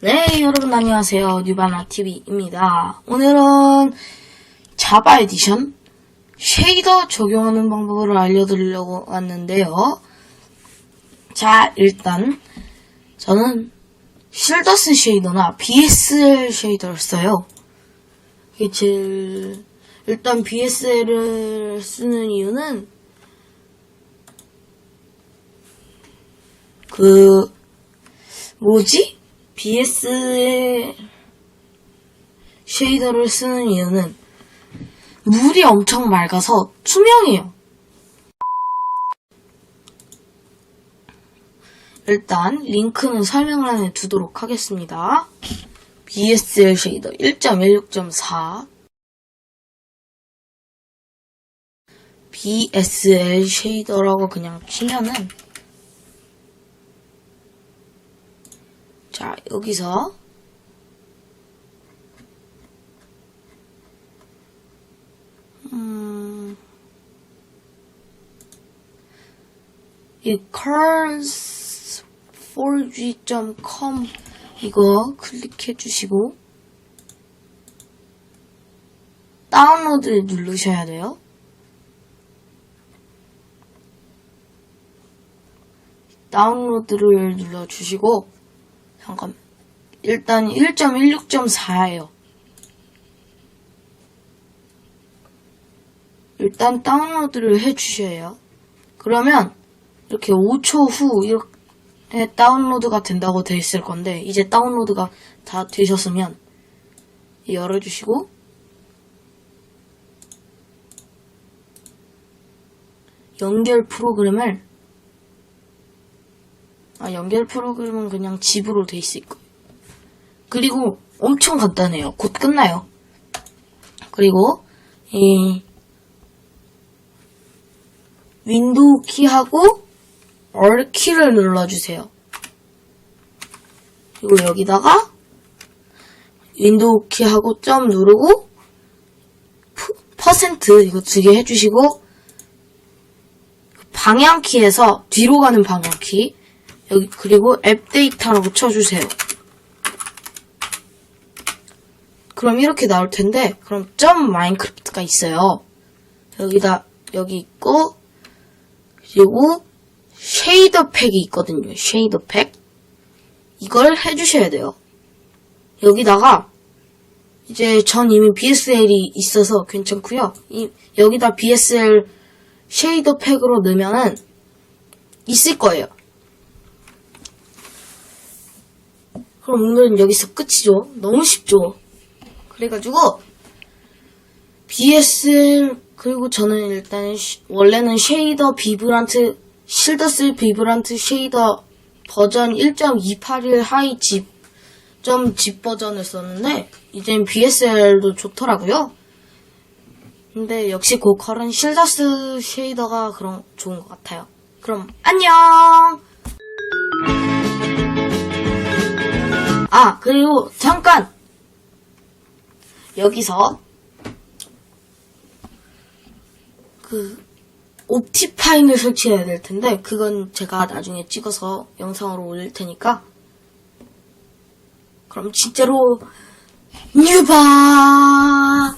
네, 여러분 안녕하세요. 뉴바나TV입니다. 오늘은 자바 에디션 쉐이더 적용하는 방법을 알려드리려고 왔는데요. 자, 일단 저는 실더스 쉐이더나 BSL 쉐이더를 써요. 이게 제일 일단 BSL을 쓰는 이유는 그 뭐지? BS 쉐이더를 쓰는 이유는 물이 엄청 맑아서 투명해요. 일단 링크는 설명란에 두도록 하겠습니다. BSL 쉐이더 1.16.4 BSL 쉐이더라고 그냥 치면은 자, 여기서 음, 이 cars4g.com 이거 클릭해 주시고 다운로드 누르셔야 돼요. 다운로드를 눌러주시고 잠깐. 일단 1.16.4예요. 일단 다운로드를 해주셔야 해요. 그러면 이렇게 5초 후 이렇게 다운로드가 된다고 돼 있을 건데 이제 다운로드가 다 되셨으면 열어주시고 연결 프로그램을 아, 연결 프로그램은 그냥 집으로 돼 있을 거예요. 그리고 엄청 간단해요. 곧 끝나요. 그리고 이 윈도우 키하고 얼 키를 눌러주세요. 그리고 여기다가 윈도우 키하고 점 누르고 프- 퍼센트 이거 두 개 해주시고 방향 키에서 뒤로 가는 방향 키 여기 그리고 앱 데이터라고 쳐주세요. 그럼 이렇게 나올 텐데 그럼 점 마인크래프트가 있어요. 여기다 여기 있고 그리고 쉐이더 팩이 있거든요. 쉐이더 팩 이걸 해주셔야 돼요. 여기다가 이제 전 이미 BSL이 있어서 괜찮고요. 이, 여기다 BSL 쉐이더 팩으로 넣으면은 있을 거예요. 그럼 오늘은 여기서 끝이죠. 너무 쉽죠. 그래가지고 BSL 그리고 저는 일단 시- 원래는 쉐이더 비브란트 실더스 비브란트 쉐이더 버전 1.281 하이 집점 집 버전을 썼는데 이젠 BSL도 좋더라고요. 근데 역시 고컬은 실더스 쉐이더가 그런 좋은 것 같아요. 그럼 안녕. 아, 그리고 잠깐! 여기서 그 옵티파인을 설치해야 될 텐데 그건 제가 나중에 찍어서 영상으로 올릴 테니까 그럼 진짜로 뉴바